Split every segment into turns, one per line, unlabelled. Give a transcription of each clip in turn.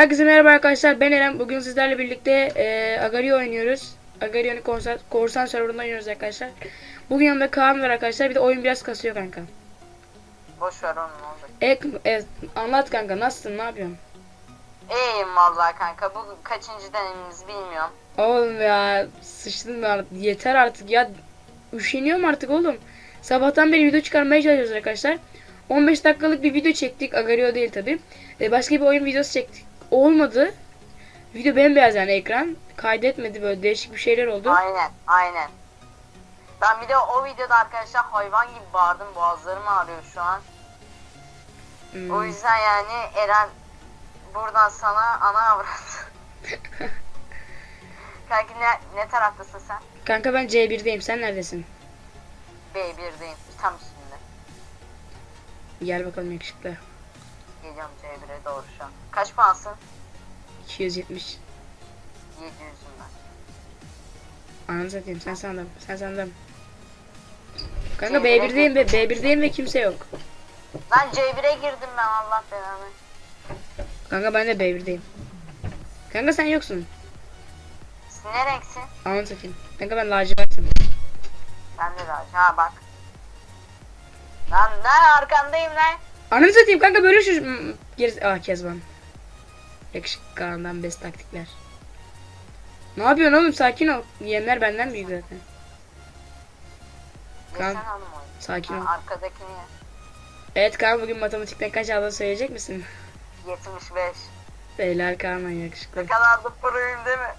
Herkese merhaba arkadaşlar. Ben Eren. Bugün sizlerle birlikte e, Agario oynuyoruz. Agario'nun korsan, korsan serverında oynuyoruz arkadaşlar. Bugün yanımda Kaan var arkadaşlar. Bir de oyun biraz kasıyor kanka.
Boş ver onu.
E, e, anlat kanka. Nasılsın? Ne yapıyorsun?
İyiyim vallahi kanka. Bu kaçıncı denememiz bilmiyorum.
Oğlum ya sıçtın mı artık? Yeter artık ya. Üşeniyorum artık oğlum. Sabahtan beri video çıkarmaya çalışıyoruz arkadaşlar. 15 dakikalık bir video çektik. Agario değil tabi. başka bir oyun videosu çektik. Olmadı. Video bembeyaz yani ekran. Kaydetmedi böyle değişik bir şeyler oldu.
Aynen aynen. Ben bir de o videoda arkadaşlar hayvan gibi bağırdım. Boğazlarım ağrıyor şu an.
Hmm.
O yüzden yani Eren buradan sana ana avrat. Kanka ne, ne taraftasın sen?
Kanka ben C1'deyim. Sen neredesin?
B1'deyim. Tam üstünde.
Gel bakalım yakışıklı.
Geliyorum C1'e doğru şu an. Kaç puansın?
270.
700'üm ben.
Ananı satayım. Sen sandım. Sen sandım. Kanka
C1'e
B1'deyim ve B1'deyim ve kimse yok.
Lan C1'e girdim ben Allah belanı.
Kanka ben de B1'deyim. Kanka sen yoksun.
Siz ne renksin?
Ananı satayım. Kanka ben lacivertim.
Ben de daha. Ha bak. Lan lan arkandayım lan.
Ananı satayım kanka böyle şu... Hmm, Geri... Ah Kezban. Yakışıklı Kaan'dan best taktikler. Ne yapıyorsun oğlum sakin ol. Yemler benden büyük zaten. Kan-. Sakin ol.
Arkadakini ye.
Evet Kaan bugün matematikten kaç aldığını söyleyecek misin?
75.
Helal Kaan lan yakışıklı.
Ne kadar da proyum değil mi?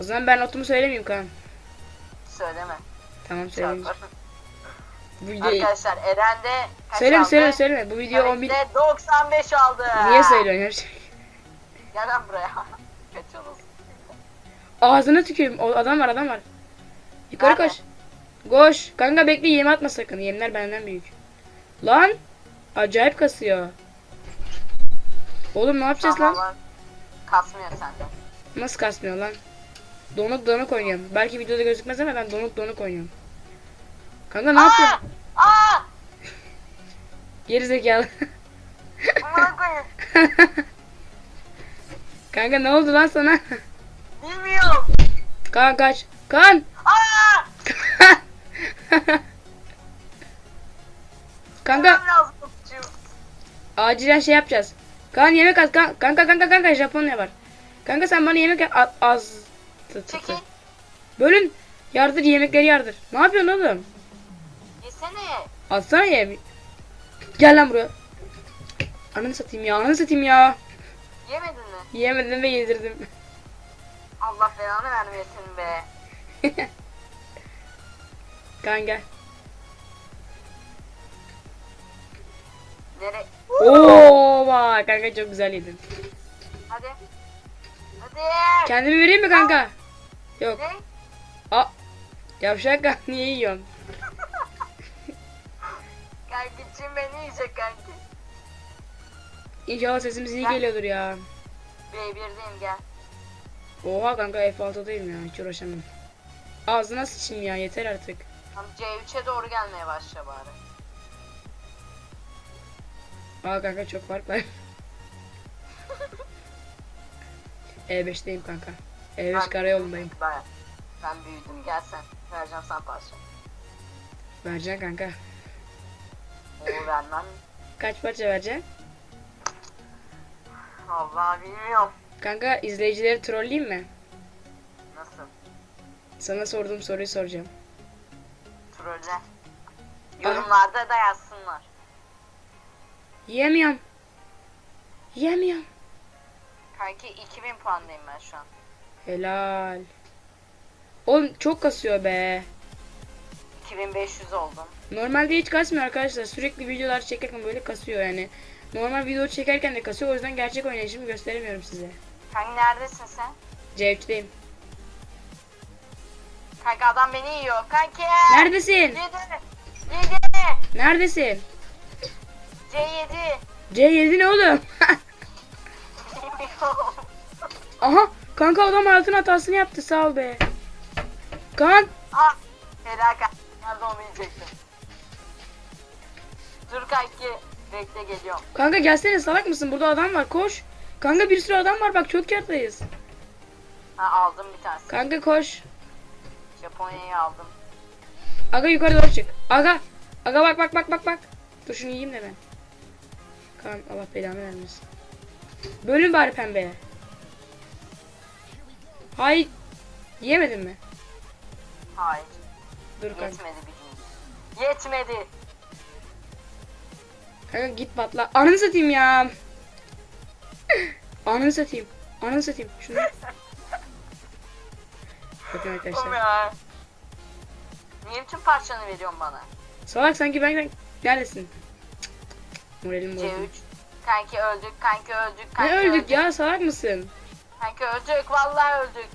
O zaman ben notumu söylemeyeyim Kaan.
Söyleme.
Tamam söyleyeyim. Bu videoyu...
Arkadaşlar Eren de kaç
Söyleme
aldı?
söyleme söyleme. Bu video 11...
Tabii ki de 95 aldı.
Niye söylüyorsun her şey?
Gel lan buraya. Kaçıyoruz.
Ağzına tüküreyim. O adam var adam var. Yukarı
Nerede?
koş. Koş. Kanka bekle yem atma sakın. Yemler benden büyük. Lan. Acayip kasıyor. Oğlum ne yapacağız
Tamam
lan?
lan. Kasmıyor sende.
Nasıl kasmıyor lan? Donuk donuk oynuyorum. Belki videoda gözükmez ama ben donuk donuk oynuyorum. Kanka ne yapıyorsun?
Aa!
Geri zekalı.
Amına koyayım.
Kanka ne oldu lan sana?
Bilmiyorum.
Kaan kaç. Kaan.
Aa!
kanka
Ölmem lazım tutucu.
acilen şey yapacağız. Kaan yemek at. Kan- Kanka kanka kanka Japonya var. Kanka sen bana yemek at. Az. Tı tı tı.
Çekil.
Bölün. Yardır yemekleri yardır. Ne yapıyorsun oğlum?
Yesene.
Atsana ye. Gel lan buraya. Ananı satayım ya. Ananı satayım ya.
Yemedin mi?
Yemedim ve yedirdim.
Allah belanı vermesin be.
Kaan gel.
Nere?
Oo bak kanka çok güzel yedin.
Hadi. Hadi.
Kendimi vereyim mi kanka? Yok.
Ne?
Aa. Yavşak kan niye yiyorsun?
Kankicim beni yiyecek kanki.
İnşallah sesimiz iyi
Gel.
geliyordur ya.
B1'deyim gel.
Oha kanka F6'dayım ya hiç uğraşamam. Ağzına sıçayım ya yeter artık.
Tam C3'e doğru gelmeye başla bari.
Aa kanka çok fark var. E5'teyim kanka. E5
Ben-
karayolundayım.
Ben, ben büyüdüm gel sen. Vereceğim sen parça.
Vereceksin kanka.
Vermem.
Kaç parça vereceksin?
Allah bilmiyorum.
Kanka izleyicileri trolleyeyim mi?
Nasıl?
Sana sorduğum soruyu soracağım.
Troller. Yorumlarda da yazsınlar.
Yiyemiyorum. Yiyemiyorum.
Kanki 2000 puandayım ben şu an.
Helal. Oğlum çok kasıyor be.
2500 oldum.
Normalde hiç kasmıyor arkadaşlar. Sürekli videolar çekerken böyle kasıyor yani. Normal video çekerken de kasıyor. O yüzden gerçek oynayışımı gösteremiyorum size.
Kanki neredesin sen?
C3'teyim.
Kanki adam beni yiyor. Kanki!
Neredesin?
7! 7!
Neredesin?
C7!
C7 ne oğlum? Aha kanka adam hayatın hatasını yaptı sağ ol be. Kaan
ah! Helal. Nerede onu yiyecektim. Dur kanki. Bekle geliyorum.
kanka gelsene salak mısın burada adam var koş. Kanka bir sürü adam var bak çok kârdayız.
Ha aldım bir tanesi.
Kanka koş.
Japonya'yı aldım.
Aga yukarı doğru çık. Aga. Aga bak bak bak bak bak. Dur şunu yiyeyim de ben. Kan Allah belanı vermesin. Bölün bari pembeye. Hayır. Yiyemedin mi?
Hayır.
Dur kanka.
Yetmedi gücüm. Yetmedi.
Kanka git patla. Ananı satayım ya. Ananı satayım. Ananı satayım. Şunu. Bakın arkadaşlar.
ya. Niye bütün parçanı veriyorsun bana?
Salak sanki ben, neredesin? Moralim bozuldu.
C3. Kanki öldük, kanki öldük,
Ne
kanki
öldük ya salak mısın?
Kanki öldük, vallahi öldük.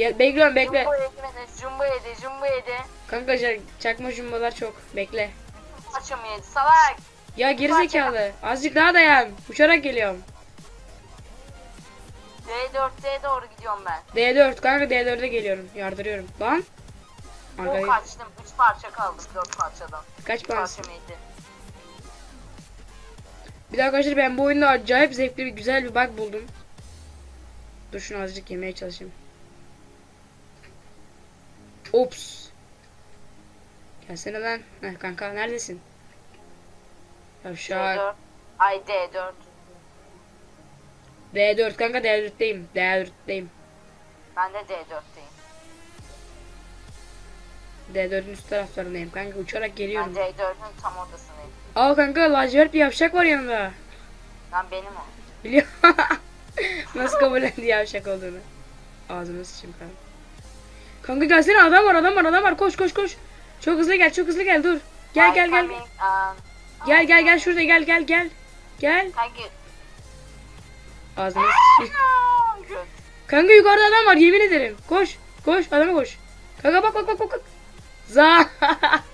Gel bekliyorum bekle.
Jumbo yedi jumbo yedi, jumbo yedi.
Kanka çakma jumbalar çok. Bekle.
Parçamı yedi, salak.
Ya gerizekalı. Azıcık daha dayan. Uçarak geliyorum.
D4'e doğru gidiyorum ben.
D4 kanka D4'e geliyorum. Yardırıyorum. Lan. Arkayı
kaçtım, 3 parça kaldı 4 parçadan.
kaç puan?
Parçamı yedi.
Bir daha arkadaşlar ben bu oyunda acayip zevkli bir güzel bir bug buldum. Dur şunu azıcık yemeye çalışayım. Ops. Gelsene lan. Heh, kanka neredesin? Yavşak.
D4. Ay D4.
D4 kanka D4'teyim. D4'teyim.
Ben de D4'teyim.
D4'ün üst taraflarındayım. Kanka uçarak
Ben
geliyorum.
D4'ün tam ortasındayım.
Aa kanka lacivert bir yavşak var yanında.
Lan benim o.
Biliyor. Nasıl kabul etti yavşak olduğunu. Ağzına sıçayım kanka. Kanka gelsene adam var adam var adam var koş koş koş. Çok hızlı gel çok hızlı gel dur. Gel
I'm
gel gel.
um,
Gel gel gel şurada gel gel gel. Gel.
Göt.
Kanka yukarıda adam var yemin ederim. Koş koş adama koş. Kanka bak bak bak bak. Za.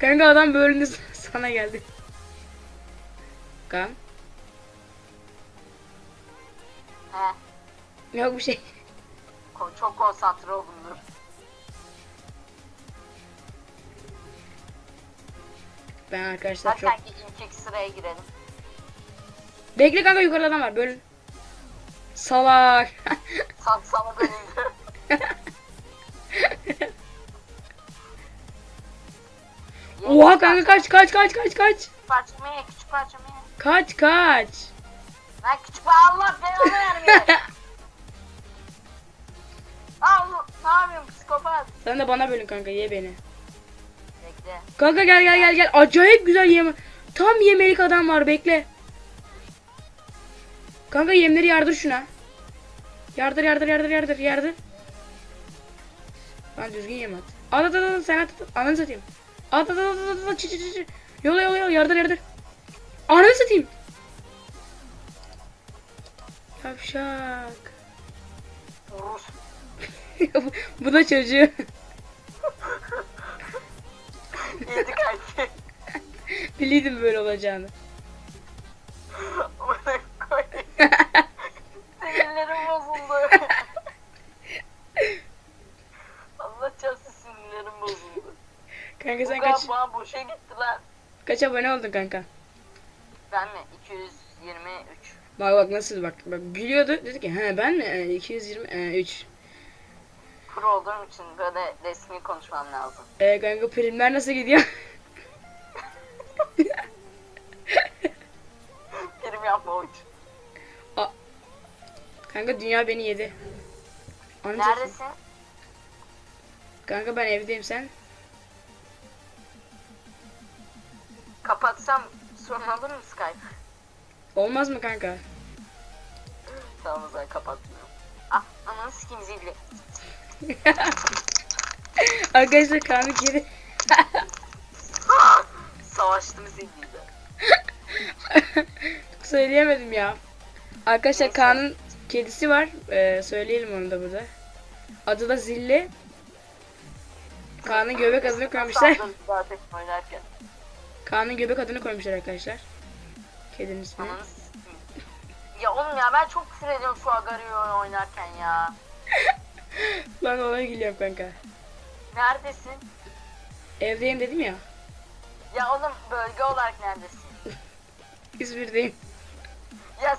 Kanka adam bölündü sana geldi. Kan. Yok bir şey.
ko- Çok konsantre oldum dur.
Ben arkadaşlar
Hadi
çok...
kanki ilk iki sıraya girelim.
Bekle kanka yukarıda adam var bölün. Salak.
Sana, sana bölündü.
Oha kanka kaç kaç kaç kaç kaç.
Küçük parçamı ye, küçük parçamı ye.
Kaç kaç.
Lan küçük Allah belanı vermiyor. ne yapıyorsun psikopat?
Sen de bana bölün kanka ye beni.
Bekle.
Kanka gel gel gel gel. Acayip güzel yeme. Tam yemelik adam var bekle. Kanka yemleri yardır şuna. Yardır yardır yardır yardır yardır. Lan düzgün yem at. At at at at sen at at. Ananı satayım. At at at at at at çı çı çı çı. Yola yola yola yardır yardır. Ananı satayım. Yavşak.
Rus.
bu, bu da çocuğu.
Yedi kanki.
Biliyordum böyle olacağını.
Ona koy. Sinirlerim bozuldu. Çarpsın sinirlerim bozuldu.
Kanka
Bu
sen
kadar
kaç
puan boşa gitti lan.
kaç abone oldun kanka?
Ben mi? 223.
Bak bak nasıl bak bak gülüyordu dedi ki he ben mi E, 223
Pro olduğum için böyle resmi konuşmam lazım.
e, kanka primler nasıl gidiyor?
Prim yapma uç.
kanka dünya beni yedi. Anı satayım.
Neredesin?
Kanka ben evdeyim sen.
Kapatsam sorun olur mu Skype?
Olmaz mı kanka?
Tamam o zaman kapatmıyorum. Ah ananı sikeyim zilli.
Arkadaşlar kanka geri.
Savaştım zilliyle.
Söyleyemedim ya. Arkadaşlar. Kaan'ın kedisi var. Ee, söyleyelim onu da burada. Adı da Zilli. Kaan'ın göbek adını koymuşlar. Kaan'ın göbek adını koymuşlar arkadaşlar. Kedinin ismini.
Ya oğlum ya ben çok küfür ediyorum şu Agario'yu oynarken ya.
Lan ona gülüyorum kanka.
Neredesin?
Evdeyim dedim ya.
Ya oğlum bölge olarak neredesin?
İzmir'deyim.
Ya,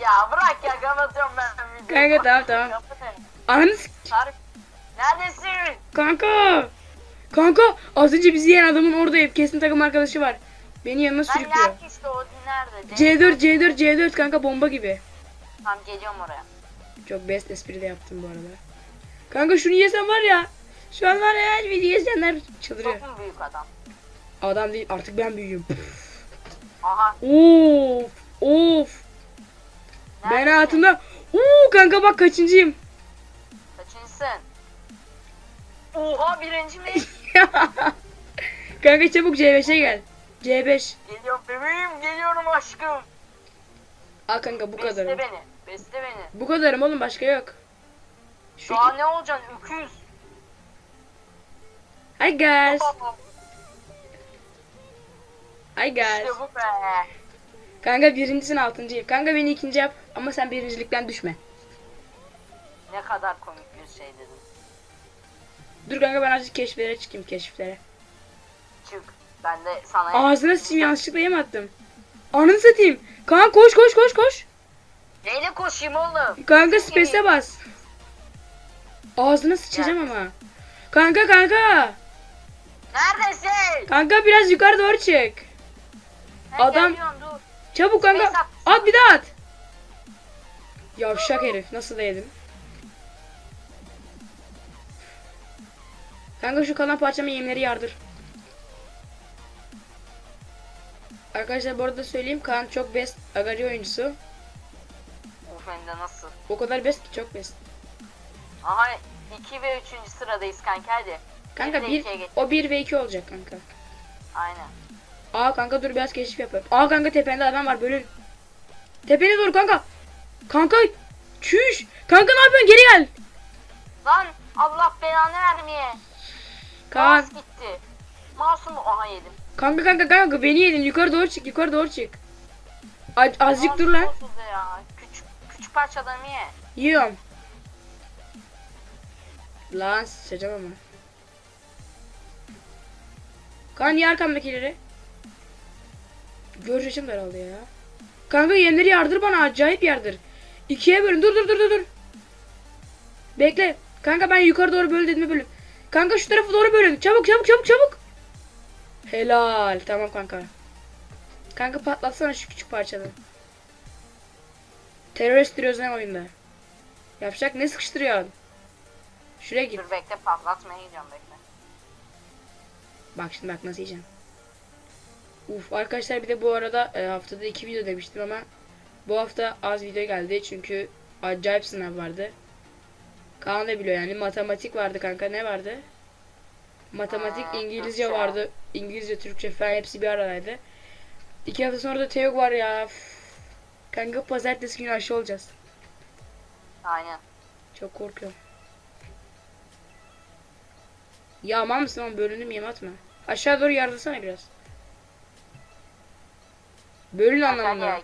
ya bırak ya kapatıyorum ben videoyu.
Kanka, tamam, tamam.
Kapatın.
Ananı s-
Tarık. Neredesin?
Kanka. Kanka az önce bizi yiyen adamın orada kesin takım arkadaşı var. Beni yanına
Ben
sürüklüyor.
nerede işte o nerede?
C4 C4 C4 kanka bomba gibi.
Tamam geliyorum oraya.
Çok best espri de yaptım bu arada. Kanka şunu yesem var ya. Şu an var ya video izleyenler çıldırıyor.
Çok büyük adam?
Adam değil artık ben büyüğüm.
Aha.
Of of. Ben
neredesin?
hayatımda Uuu kanka bak kaçıncıyım.
Kaçıncısın? Oha birinci mi?
kanka çabuk C5'e gel. C5.
Geliyorum bebeğim geliyorum aşkım.
Al kanka bu
Besle
kadarım.
beni. Besle beni.
Bu kadarım oğlum başka yok. Şu
Daha ne olacaksın öküz?
Hi guys. Hi guys.
İşte bu be.
Kanka birincisin altıncıyım. Kanka beni ikinci yap ama sen birincilikten düşme.
Ne kadar komik bir şey dedim.
Dur kanka ben azıcık keşiflere çıkayım keşiflere.
Çık. Ben de sana...
Ağzına sıçayım yanlışlıkla yem attım. Ananı satayım. Kanka koş koş koş koş.
Neyle koşayım oğlum?
Kanka space'e bas. Ağzına sıçacağım ama. Kanka kanka.
Neredesin?
Kanka biraz yukarı doğru çık.
Ben
Adam-
geliyorum, dur.
Çabuk kanka.
Space at.
At bir daha at. Yavşak herif. Nasıl da yedim. Kanka şu kalan parçamı yemleri yardır. Arkadaşlar bu arada söyleyeyim Kaan çok best agari oyuncusu.
Of hem de nasıl?
O kadar best ki çok best.
Aha 2 ve 3. sıradayız kanka hadi.
Kanka
Bir
o 1 ve 2 olacak kanka.
Aynen.
Aa kanka dur biraz keşif yapalım. Aa kanka tepende adam var bölün. Tepene doğru kanka. Kanka çüş. Kanka ne yapıyorsun geri gel.
Lan Allah belanı vermeye.
Kaan.
Mouse gitti. Mouse'umu aha yedim.
Kanka kanka kanka beni yedin yukarı doğru çık yukarı doğru çık. Az- azıcık dur lan.
Ya. Küçük, küçük parçalarımı ye.
Yiyorum. Lan sıçacağım ama. Kan niye arkamdakileri? Görüşüm herhalde ya. Kanka yemleri yardır bana acayip yardır. İkiye bölün dur dur dur dur. Bekle. Kanka ben yukarı doğru böl dedim bölün. Kanka şu tarafı doğru bölün. Çabuk çabuk çabuk çabuk. Helal. Tamam kanka. Kanka patlatsana şu küçük parçaları. Terörist diyoruz ne oyunda. Yapacak ne sıkıştırıyorsun? Şuraya git.
Dur bekle patlatmaya gidiyorum bekle.
Bak şimdi bak nasıl yiyeceğim. Uf arkadaşlar bir de bu arada e, haftada iki video demiştim ama bu hafta az video geldi çünkü acayip sınav vardı. Kaan da biliyor yani matematik vardı kanka ne vardı? Matematik,
Aa,
İngilizce
Türkçe.
vardı. İngilizce, Türkçe falan hepsi bir aradaydı. İki hafta sonra da TEOG var ya. Kanka pazartesi günü aşı olacağız.
Aynen.
Çok korkuyorum. Ya aman mısın oğlum bölündüm yem atma. Aşağı doğru yardırsana biraz. Bölün anlamında.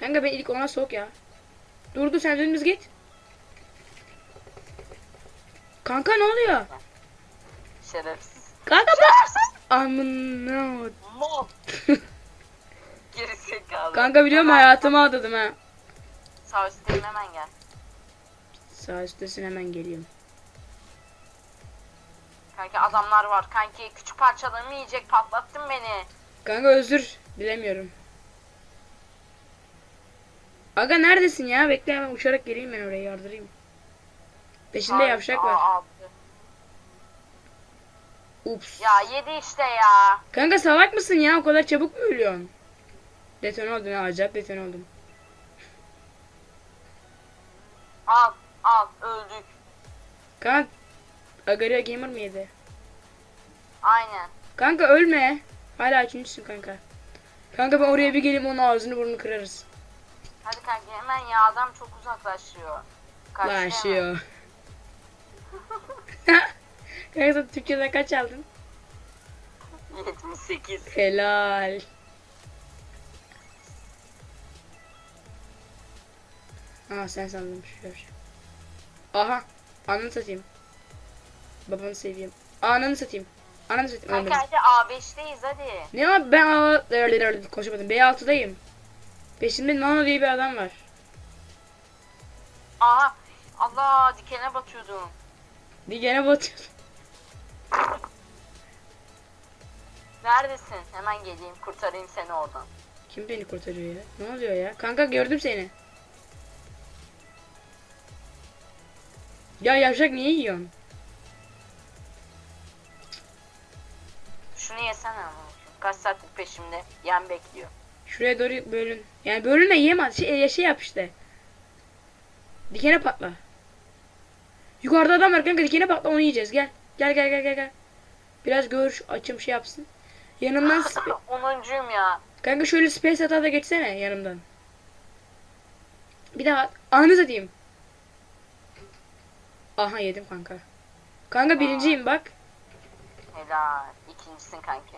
Kanka ben ilk ona sok ya. Dur dur sen dönümüz git. Kanka ne oluyor?
Şerefsiz.
Kanka bak. Amına.
Mob. Geri zekalı.
Kanka biliyorum
Hemen
hayatımı adadım ha.
Üstteyim hemen gel.
Sağ üsttesin hemen geliyorum.
Kanka adamlar var. Kanki küçük parçalarımı yiyecek patlattın beni.
Kanka özür dilemiyorum. Aga neredesin ya? Bekle hemen uçarak geleyim ben oraya yardırayım. Peşinde
Sağ-
yavşak
Aa,
var. Ups.
Ya yedi işte ya.
Kanka salak mısın ya? O kadar çabuk mu ölüyorsun? Detone oldun ha. Acayip detone oldum.
Al al öldük.
Kanka Agaria Gamer mi yedi?
Aynen.
Kanka ölme. Hala üçüncüsün kanka. Kanka ben oraya bir geleyim onun ağzını burnunu kırarız.
Hadi kanka hemen ya adam çok uzaklaşıyor.
Başlıyor. kanka sen Türkçeden kaç aldın?
78.
Helal. Aa sen sandın şöyle. Aha. Ananı satayım. Babanı seveyim. Ananı satayım. Ananı satayım.
Kanka hadi A5'teyiz hadi.
Ne ama ben A... Konuşamadım. B6'dayım. Peşimde Nano diye bir adam var.
Aha. Allah dikene batıyordum.
Bir gene batıyor.
Neredesin? Hemen geleyim kurtarayım seni oradan.
Kim beni kurtarıyor ya? Ne oluyor ya? Kanka gördüm seni. Ya yavşak niye yiyorsun?
Şunu yesene ama. Kaç saattir peşimde. Yem bekliyor.
Şuraya doğru bölün. Yani bölünme yiyemez. Şey, ya şey yap işte. Dikene patla. Yukarıda adam var kanka dikene patla onu yiyeceğiz. Gel. Gel gel gel gel gel. Biraz gör açım şey yapsın. Yanımdan
Onuncuyum ya.
kanka şöyle space hata da geçsene yanımdan. Bir daha anı satayım. Aha yedim kanka. Kanka birinciyim bak.
Helal. İkincisin kanki.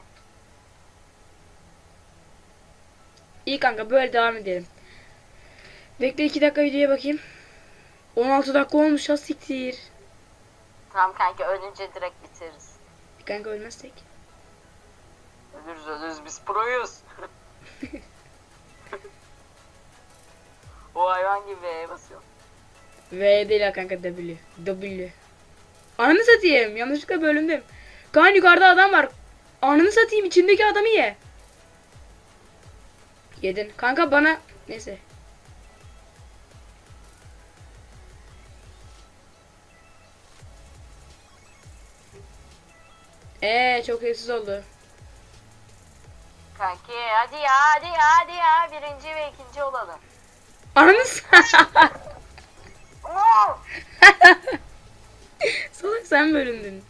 İyi kanka böyle devam edelim. Bekle 2 dakika videoya bakayım. 16 dakika olmuş ha siktir.
Tamam kanki ölünce direkt bitiririz.
Kanka ölmezsek.
Ölürüz ölürüz biz proyuz. o hayvan gibi V'ye basıyor.
V değil ha kanka W. W. Ananı satayım. Yanlışlıkla bölündüm. Kaan yukarıda adam var. Ananı satayım içindeki adamı ye. Yedin. Kanka bana neyse. Ee çok sessiz oldu.
Kanki hadi ya hadi ya hadi ya birinci ve ikinci olalım.
Ananı Salak sen bölündün.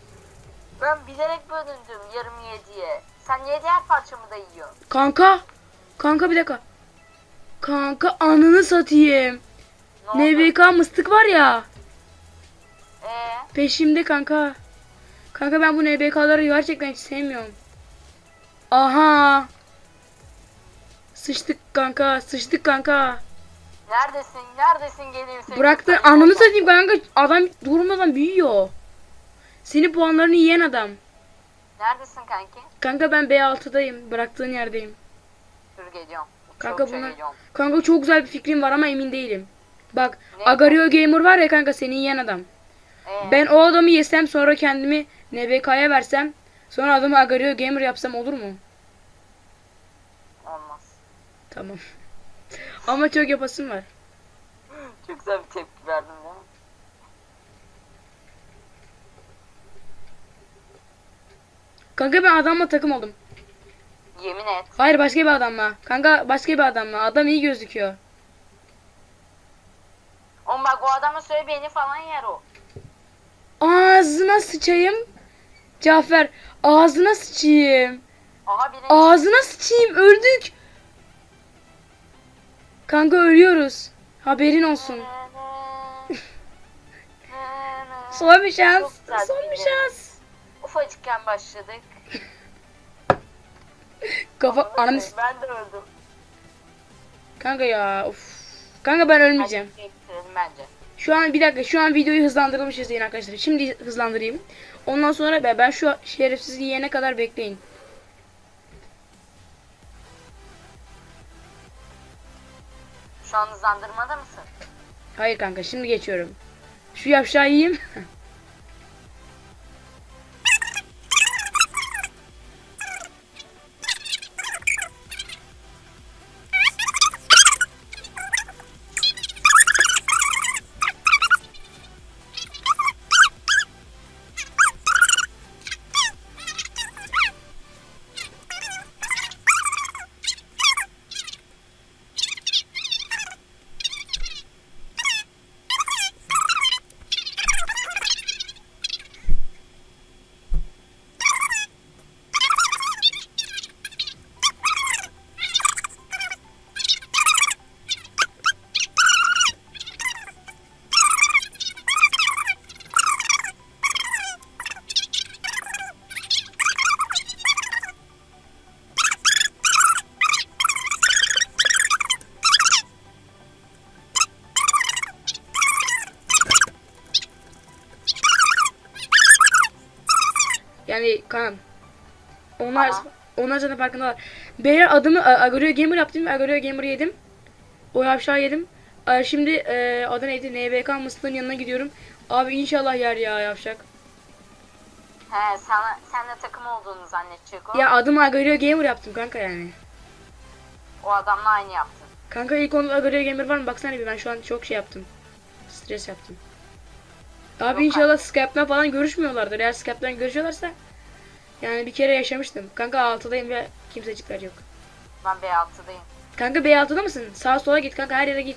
Ben bilerek bölündüm yarım yediye. Sen niye diğer parçamı da yiyorsun?
Kanka. Kanka bir dakika. Kanka ananı satayım.
Ne oldu?
NBK mıstık var ya.
Ee,
Peşimde kanka. Kanka ben bu NBK'ları gerçekten hiç sevmiyorum. Aha. Sıçtık kanka. Sıçtık kanka.
Neredesin? Neredesin geleyim seni.
Bıraktı. Ananı satayım kanka. Adam durmadan büyüyor. Senin puanlarını yiyen adam.
Neredesin kanki?
Kanka ben B6'dayım. Bıraktığın yerdeyim.
Dur geliyorum.
Kanka
Çabukça
bunlar-
geliyorum.
Kanka çok güzel bir fikrim var ama emin değilim. Bak
Ne?
Agario Gamer var ya kanka seni yiyen adam.
Ee,
Ben o adamı yesem sonra kendimi NBK'ya versem sonra adamı Agario Gamer yapsam olur mu?
Olmaz.
Tamam. Ama çok yapasım var.
Çok güzel bir tepki verdim değil mi?
Kanka ben adamla takım oldum.
Yemin et.
Hayır başka bir adamla. Kanka başka bir adamla. Adam iyi gözüküyor.
Oğlum bak o adama söyle beni falan yer o.
Ağzına sıçayım. Cafer ağzına sıçayım.
Aha birinci.
Ağzına sıçayım öldük. Kanka ölüyoruz. Haberin olsun. Son bir şans. Son bir şans.
Ufacıkken başladık.
Kafa ananı s-
Ben de öldüm.
Kanka ya of. Kanka ben ölmeyeceğim.
Bence.
Şu an bir dakika şu an videoyu hızlandırılmış izleyin arkadaşlar. Şimdi hızlandırayım. Ondan sonra ben, ben şu şerefsizi yiyene kadar bekleyin.
Şu an hızlandırmada mısın?
Hayır kanka şimdi geçiyorum. Şu yavşağı yiyeyim. Kan. Onlar
Tamam.
onlar zaten farkındalar. Beyler adımı A- Agario Gamer yaptım. Agario Gamer yedim. O yavşağı yedim. Aa, Şimdi e, adı neydi? NBK Mısır'ın yanına gidiyorum. Abi inşallah yer ya yavşak.
He sana senle takım olduğunu zannedecek o.
Ya adımı Agario Gamer yaptım kanka yani.
O adamla aynı yaptın.
Kanka ilk onda Agario Gamer var mı? Baksana bir ben şu an çok şey yaptım. Stres yaptım. Abi
Yok
inşallah Skype'den falan görüşmüyorlardır. Eğer Skype'den görüşüyorlarsa yani bir kere yaşamıştım. Kanka 6'dayım ve kimsecikler yok.
Ben B6'dayım.
Kanka B6'da mısın? Sağa sola git kanka her yere git.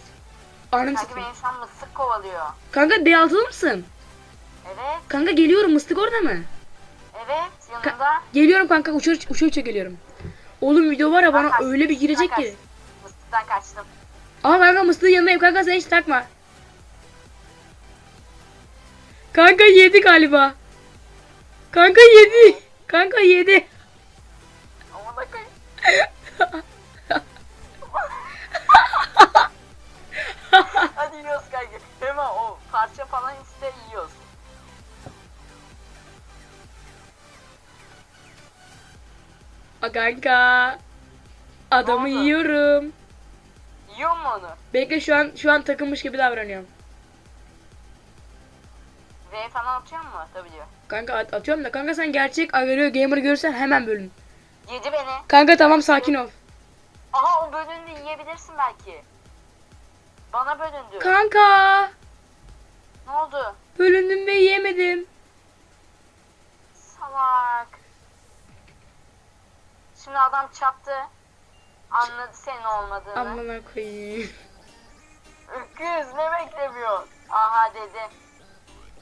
Anım
Kanka
sıkın.
beni şu an mısık kovalıyor.
Kanka B6'da mısın?
Evet.
Kanka geliyorum mıstık orada mı?
Evet yanında.
Geliyorum kanka uçur uçur uçur geliyorum. Oğlum video var ya bana
Kanka,
öyle bir girecek ki.
Mısıktan kaçtım.
Aa kanka mıstığın yanındayım kanka sen hiç takma. Kanka yedi galiba. Kanka yedi. Kanka yedi.
Koyayım. Hadi yiyoruz kanka. Hemen o parça falan iste yiyoruz.
Aa, kanka. Adamı
oldu?
yiyorum.
Yiyor mu onu?
Bekle şu an şu an takılmış gibi davranıyorum.
V falan atıyor mu? Tabii diyor.
Kanka at- atıyorum da kanka sen gerçek Agario Gamer görürsen hemen bölün.
Yedi beni.
Kanka tamam sakin ol.
Aha o bölündü yiyebilirsin belki. Bana bölündü.
Kanka.
ne oldu?
Bölündüm ve yiyemedim.
Salak. Şimdi adam çaptı. Anladı senin olmadığını.
Amına koyayım.
Öküz ne beklemiyor? Aha dedi.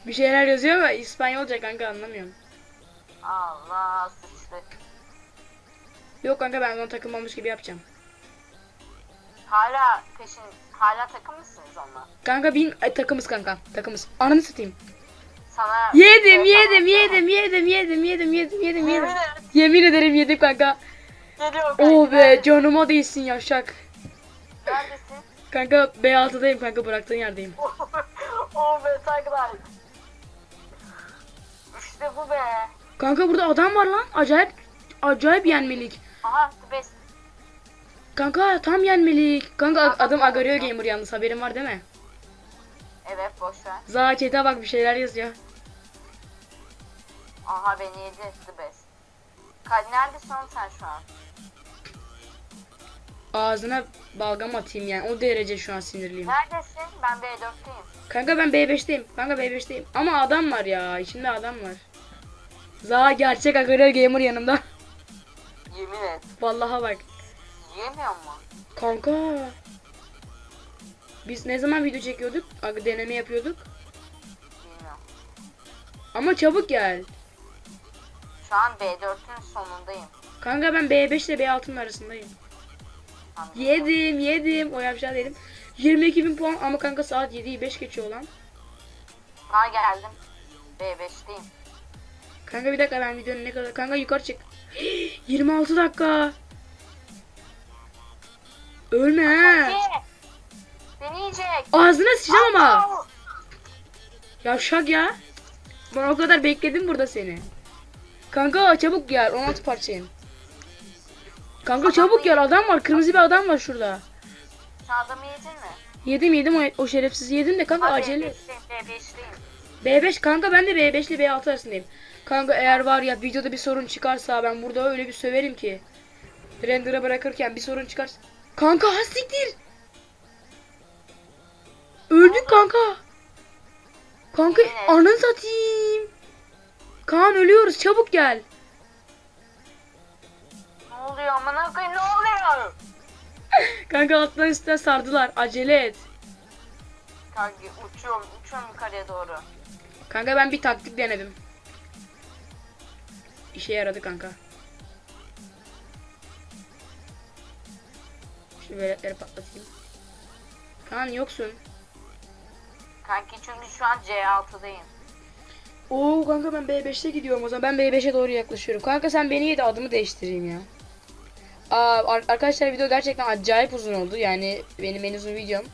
Bir şeyler yazıyor ama İspanyolca kanka anlamıyorum.
Allah sıçtı.
Yok kanka ben ona takılmamış gibi yapacağım.
Hala peşin, hala takım mısınız onunla?
Kanka bin ay, takımız kanka. Takımız. Ananı satayım.
Sana...
Yedim, yedim, yedim, yedim, yedim, yedim, yedim, yedim, yedim.
Yemin
ederim yedim kanka.
Geliyor kanka.
Oh be canıma değsin yavşak.
Neredesin?
Kanka B6'dayım kanka bıraktığın yerdeyim.
oh be taklar. İşte bu be.
Kanka burada adam var lan. Acayip acayip yenmelik.
Aha the best.
Kanka tam yenmelik. Kanka adım Agario Gamer yalnız haberin var değil mi?
Evet boş ver.
Za chat'e bak bir şeyler yazıyor.
Aha beni yedi the best. Ka neredesin sen şu an?
Ağzına balgam atayım yani. O derece şu an sinirliyim.
Neredesin? Ben B4'teyim.
Kanka ben B5'teyim. Kanka B5'teyim. Ama adam var ya. İçinde adam var. Za gerçek Agario Gamer yanımda.
Yemin et.
Vallaha bak.
Yiyemiyor mu?
Kanka. Biz ne zaman video çekiyorduk? Deneme yapıyorduk.
Bilmiyorum.
Ama çabuk gel.
Şu an B4'ün sonundayım.
Kanka ben B5 ile B6'nın arasındayım.
Tamam.
Yedim yedim. O yapacağım dedim. 22 bin puan ama kanka saat 7'yi 5 geçiyor lan.
Ha geldim. B5'teyim.
Kanka bir dakika ben videonun ne kadar... Kanka yukarı çık. 26 dakika. Ölme ha.
Ye! Beni yiyecek.
Ağzına sıçacağım ama. Yavşak ya. Ben o kadar bekledim burada seni. Kanka çabuk gel 16 parçayım. Kanka çabuk gel adam var kırmızı bir adam var şurada.
Sen adamı yedin mi?
Yedim yedim o, o şerefsiz yedim de kanka
Ha,
acele.
B5'teyim, B5'teyim.
B5 kanka ben de B5 ile B6 arasındayım. Kanka eğer var ya videoda bir sorun çıkarsa ben burada öyle bir söverim ki. Render'a bırakırken bir sorun çıkarsa. Kanka ha siktir. Öldük kanka. Kanka
Evet.
anın satayım. Kaan ölüyoruz çabuk gel.
Ne oluyor amına koyayım ne oluyor?
Kanka alttan üstten sardılar. Acele et.
Kanka uçuyorum uçuyorum yukarıya doğru.
Kanka ben bir taktik denedim. İşe yaradı kanka. Şu veletleri patlatayım. Kaan yoksun.
Kanki çünkü şu an C6'dayım.
Oo kanka ben B5'te gidiyorum o zaman. Ben B5'e doğru yaklaşıyorum. Kanka sen beni yedi adımı değiştireyim ya. Aa, arkadaşlar video gerçekten acayip uzun oldu. Yani benim en uzun videom.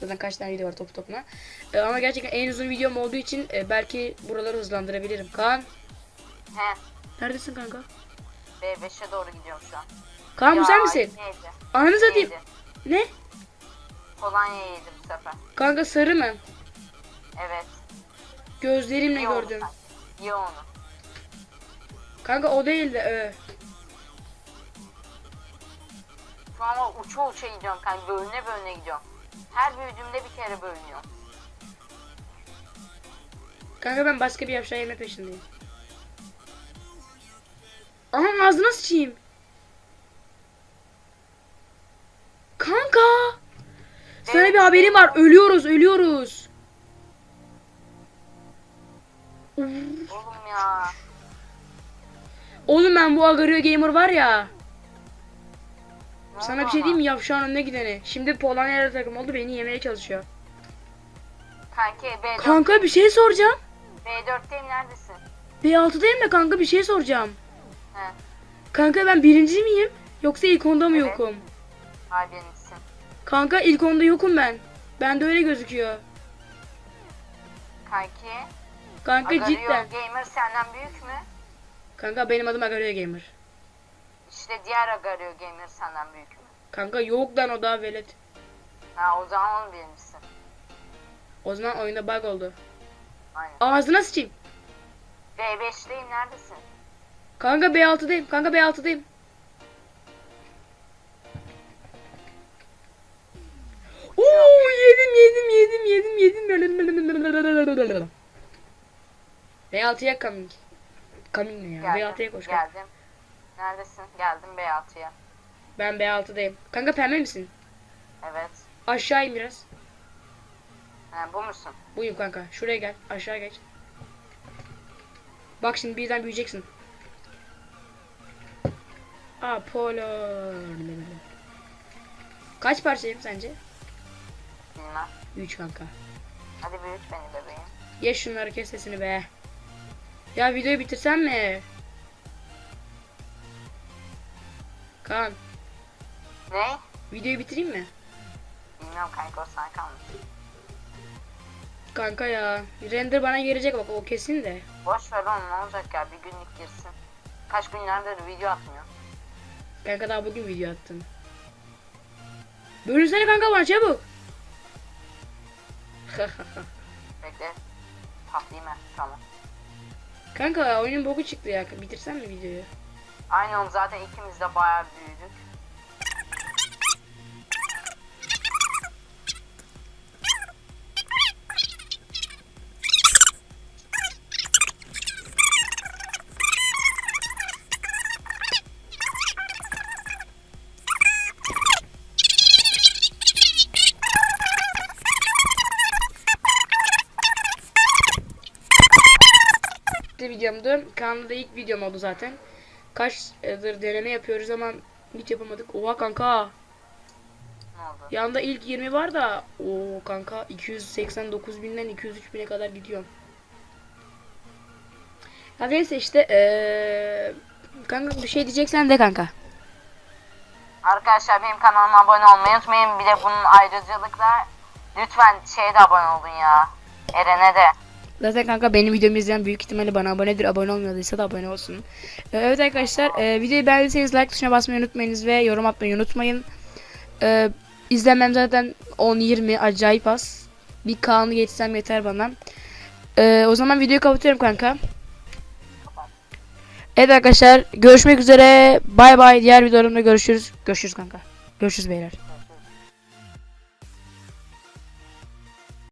Zaten kaç tane video var topu topuna. Ee, ama gerçekten en uzun videom olduğu için e, belki buraları hızlandırabilirim. Kaan
He
Neredesin kanka?
B5'e doğru gidiyorum şu an.
Kaan bu sen misin?
Neydi?
Ananı satayım. Ne?
Polonya yedi bu sefer.
Kanka sarı mı?
Evet.
Gözlerimle
onu
gördüm.
sen. Onu.
Kanka o değil de ö.
Şu an o uça uça gidiyorum kanka. Bölüne bölüne gidiyorum. Her büyüdüğümde bir kere bölünüyorum.
Kanka ben başka bir yavşağı yeme peşindeyim. Aha ağzına sıçayım. Kanka. Sana bir haberim var. Ölüyoruz, ölüyoruz.
Oğlum ya.
Oğlum ben bu Agario Gamer var ya. Sana bir şey diyeyim mi yavşağın önüne gideni. Şimdi Polonya'ya takım oldu beni yemeye çalışıyor.
Kanki B4.
Kanka bir şey soracağım.
B4'teyim neredesin?
B6'dayım da kanka bir şey soracağım.
He.
Kanka ben birinci miyim? Yoksa ilk onda mı
Evet.
yokum?
Hay birincisin.
Kanka ilk onda yokum ben. Bende öyle gözüküyor.
Kanki.
Kanka
Agario
cidden.
Gamer senden büyük mü?
Kanka benim adım Agario Gamer.
İşte diğer Agario Gamer senden büyük mü?
Kanka yok lan o daha velet.
Ha o zaman onun birincisin.
O zaman oyunda bug oldu.
Aynen.
Ağzına sıçayım.
B5'teyim neredesin?
Kanka B6'dayım. Kanka B6'dayım. Oo yedim yedim yedim yedim yedim. B6'ya coming. Coming ne ya?
Geldim.
B6'ya koş.
Geldim. Neredesin? Geldim B6'ya.
Ben B6'dayım. Kanka pembe misin?
Evet.
Aşağı in biraz.
Ha, bu musun?
Buyum kanka. Şuraya gel. Aşağı geç. Bak şimdi birden büyüyeceksin. Apollo. Kaç parçayım sence?
Bilmem.
3 kanka.
Hadi büyüt beni bebeğim.
Ye şunları kes sesini be. Ya videoyu bitirsem mi? Kaan,
Ne?
videoyu bitireyim mi?
Bilmiyorum kanka o sana kalmış.
Kanka ya, render bana gelecek bak o kesin de.
Boş ver oğlum ne olacak ya bir günlük girsin. Kaç günlerdir video atmıyor.
Kanka daha bugün video attım. Bölünsene kanka bana çabuk.
Bekle. Patlayayım ben. Tamam.
kanka oyunun boku çıktı ya. Bitirsen mi videoyu?
Aynı oğlum zaten ikimiz de bayağı büyüdük.
Videomdu. Kanalda ilk videom oldu zaten. Kaçdır deneme yapıyoruz ama hiç yapamadık. Oha kanka.
Ne oldu?
Yanda ilk 20 var da o kanka 289 binden 203 bine kadar gidiyorum. Ya neyse işte eee kanka bir şey diyeceksen de kanka.
Arkadaşlar benim kanalıma abone olmayı unutmayın. Bir de bunun ayrıcalıkla lütfen şeye de abone olun ya. Eren'e de.
Zaten kanka benim videomu izleyen büyük ihtimalle bana abonedir. Abone olmadıysa da abone olsun. Ee, evet arkadaşlar e, videoyu beğendiyseniz like tuşuna basmayı unutmayınız ve yorum atmayı unutmayın. Ee, izlemem zaten 10-20 acayip az. Bir kanı geçsem yeter bana. Ee, o zaman videoyu kapatıyorum kanka. Evet arkadaşlar görüşmek üzere. Bay bay. Diğer videolarımda görüşürüz. Görüşürüz kanka. Görüşürüz beyler.